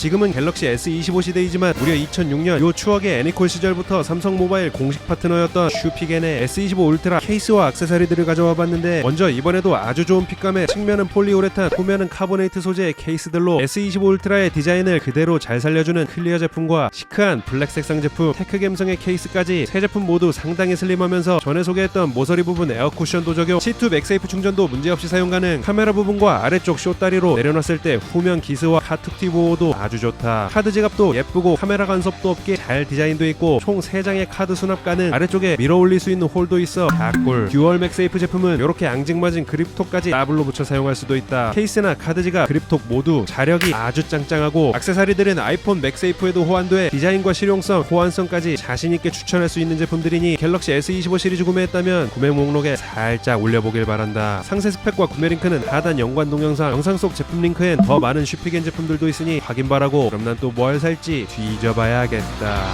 지금은 갤럭시 S25 시대이지만 무려 2006년 요 추억의 애니콜 시절부터 삼성 모바일 공식 파트너였던 슈피겐의 S25 울트라 케이스와 액세서리들을 가져와 봤는데 먼저 이번에도 아주 좋은 핏감에 측면은 폴리우레탄, 후면은 카보네이트 소재의 케이스들로 S25 울트라의 디자인을 그대로 잘 살려주는 클리어 제품과 시크한 블랙 색상 제품, 테크 감성의 케이스까지 세 제품 모두 상당히 슬림하면서 전에 소개했던 모서리 부분 에어 쿠션도 적용, C2 맥세이프 충전도 문제없이 사용 가능, 카메라 부분과 아래쪽 쇼다리로 내려놨을 때 후면 기스와 카툭 티 보호도 아주 좋다. 카드 지갑도 예쁘고 카메라 간섭도 없게 잘 디자인도 있고 총 3장의 카드 수납 가능, 아래쪽에 밀어 올릴 수 있는 홀도 있어 다꿀. 듀얼 맥세이프 제품은 이렇게 앙증맞은 그립톡까지 더블로 붙여 사용할 수도 있다. 케이스나 카드 지갑, 그립톡 모두 자력이 아주 짱짱하고 액세서리들은 아이폰 맥세이프에도 호환돼 디자인과 실용성, 호환성까지 자신 있게 추천할 수 있는 제품들이니 갤럭시 S25 시리즈 구매했다면 구매 목록에 살짝 올려보길 바란다. 상세 스펙과 구매 링크는 하단 연관 동영상, 영상 속 제품 링크엔 더 많은 슈피겐 제품들도 있으니 확인 바라 고 그럼 난 또 뭘 살지 뒤져봐야겠다.